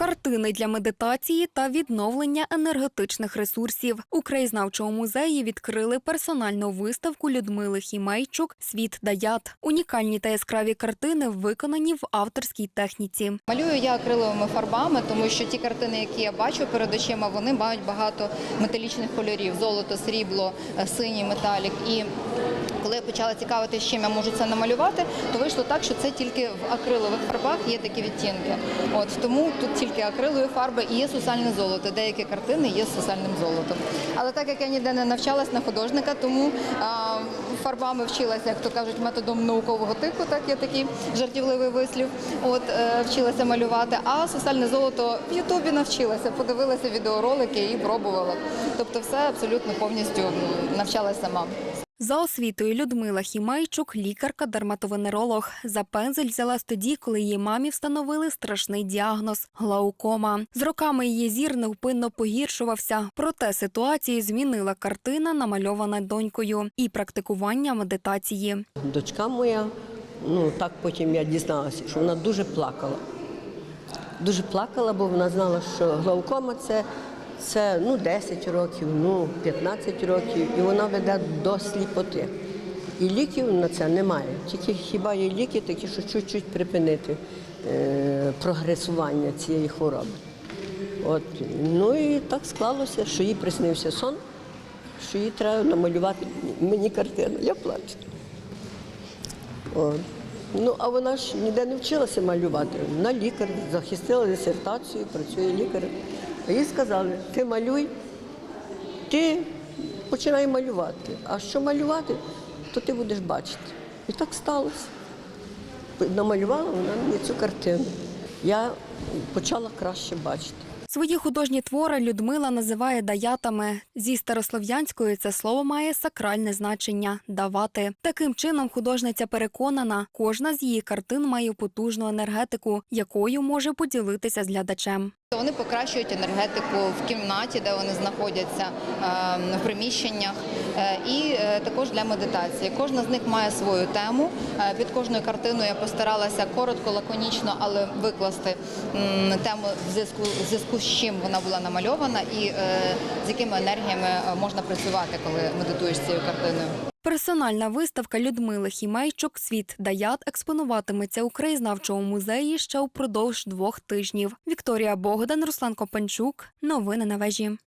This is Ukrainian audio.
Картини для медитації та відновлення енергетичних ресурсів у краєзнавчому музеї відкрили персональну виставку Людмили Хімейчук Світ Даят. Унікальні та яскраві картини виконані в авторській техніці. Малюю я акриловими фарбами, тому що ті картини, які я бачу перед очима, вони мають багато металічних кольорів: золото, срібло, е, синій металік. І коли я почала цікавитися, чим я можу це намалювати, то вийшло так, що це тільки в акрилових фарбах є такі відтінки. От тому тут тільки акрилові фарби і є сусальне золото. Деякі картини є з сусальним золотом. Але так як я ніде не навчалась на художника, тому а, фарбами вчилася, як то кажуть, методом наукового типу, так є такий жартівливий вислів. От е, вчилася малювати. А сусальне золото в Ютубі навчилася, подивилася відеоролики і пробувала. Тобто, все абсолютно повністю навчалася сама. За освітою Людмила Хімейчук, лікарка-дерматовенеролог. За пензель взялась тоді, коли її мамі встановили страшний діагноз глаукома. З роками її зір невпинно погіршувався. Проте ситуацію змінила картина, намальована донькою, і практикування медитації. Дочка моя, ну так потім я дізналася, що вона дуже плакала. Дуже плакала, бо вона знала, що глаукома це, це ну, 10 років, ну 15 років, і вона веде до сліпоти. І ліків на це немає. Тільки хіба є ліки такі, що чуть-чуть припинити е, прогресування цієї хвороби. От. Ну і так склалося, що їй приснився сон, що їй треба намалювати мені картину. Я плачу. О. Ну, а вона ж ніде не вчилася малювати. Вона лікар, захистила дисертацію, працює лікарем. Їй сказали, ти малюй, ти починай малювати. А що малювати, то ти будеш бачити. І так сталося. Намалювала вона мені цю картину. Я почала краще бачити. Свої художні твори Людмила називає даятами. Зі старослов'янської це слово має сакральне значення давати. Таким чином, художниця переконана, кожна з її картин має потужну енергетику, якою може поділитися з глядачем. Вони покращують енергетику в кімнаті, де вони знаходяться, е, в приміщеннях, е, і е, також для медитації. Кожна з них має свою тему. Е, Під кожною картиною я постаралася коротко, лаконічно, але викласти тему в зв'язку в зв'язку з чим вона була намальована, і з якими енергіями можна працювати, коли медитуєш цією картиною. Персональна виставка Людмили Хімейчук Світ Даят експонуватиметься у краєзнавчому музеї ще упродовж двох тижнів. Вікторія Богдан, Руслан Копанчук. Новини на вежі.